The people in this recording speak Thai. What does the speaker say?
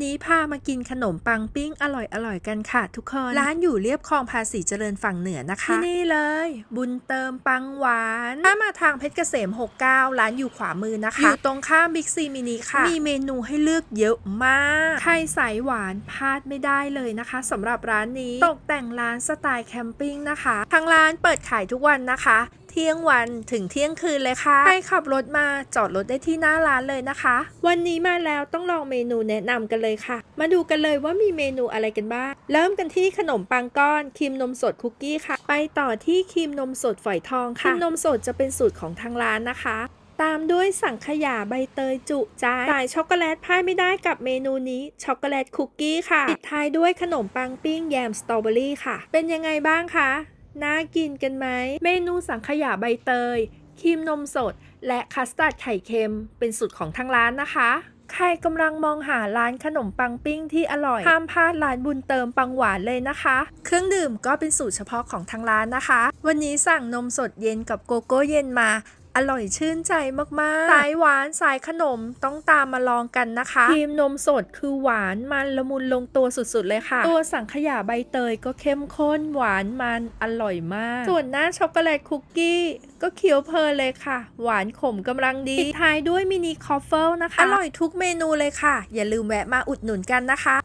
นี้พามากินขนมปังปิ้งอร่อยๆกันค่ะทุกคน ร้านอยู่เรียบคลองภาษีเจริญฝั่งเหนือนะคะ ที่นี่เลย บุญเติมปังหวาน ถ้ามาทางเพชรเกษม 69 ร้านอยู่ขวามือนะคะ อยู่ตรงข้ามบิ๊กซีมินิค่ะ มีเมนูให้เลือกเยอะมาก ใครสายหวานพลาดไม่ได้เลยนะคะสำหรับร้านนี้ตกแต่งร้านสไตล์แคมปิ้งนะคะ ทางร้านเปิดขายทุกวันนะคะ เที่ยงวันถึงเที่ยงคืนเลยค่ะ ใครขับรถมาจอดรถได้ที่หน้าร้านเลยนะคะ วันนี้มาแล้วต้องลองเมนูแนะนำกันเลยค่ะ มาดูกันเลยว่ามีเมนูอะไรกันบ้าง เริ่มกันที่ขนมปังก้อนครีมนมสดคุกกี้ค่ะ ไปต่อที่ครีมนมสดฝอยทองค่ะครีมนมสดจะเป็นสูตรของทางร้านนะคะ ตามด้วยสังขยาใบเตยจุใจสายช็อกโกแลตพลาดไม่ได้กับเมนูนี้ช็อกโกแลตคุกกี้ค่ะปิดท้ายด้วยขนมปังปิ้งแยมสตรอเบอรี่ค่ะ เป็นยังไงบ้างคะ น่ากินกันไหม เมนูสังขยาใบเตยครีมนมสด และคัสตาร์ดไข่เค็ม เป็นสูตรของทางร้านนะคะ ใครกำลังมองหาร้านขนมปังปิ้งที่อร่อย ห้ามพลาดร้านบุญเติมปังหวานเลยนะคะ เครื่องดื่มก็เป็นสูตรเฉพาะของทางร้านนะคะ วันนี้สั่งนมสดเย็นกับโกโก้เย็นมา อร่อยชื่นใจมากๆ สายหวานสายขนมต้องตามมาลองกันนะคะครีมนมสดคือหวานมันละมุนลงตัวสุดๆเลยค่ะ ตัวสังขยาใบเตยก็เข้มข้นหวานมันอร่อยมาก ส่วนหน้าช็อกโกแลตคุกกี้ก็เคี้ยวเพลินเลยค่ะ หวานขมกำลังดีปิดท้ายด้วยมินิคอฟเฟิลนะคะ อร่อยทุกเมนูเลยค่ะ อย่าลืมแวะมาอุดหนุนกันนะคะ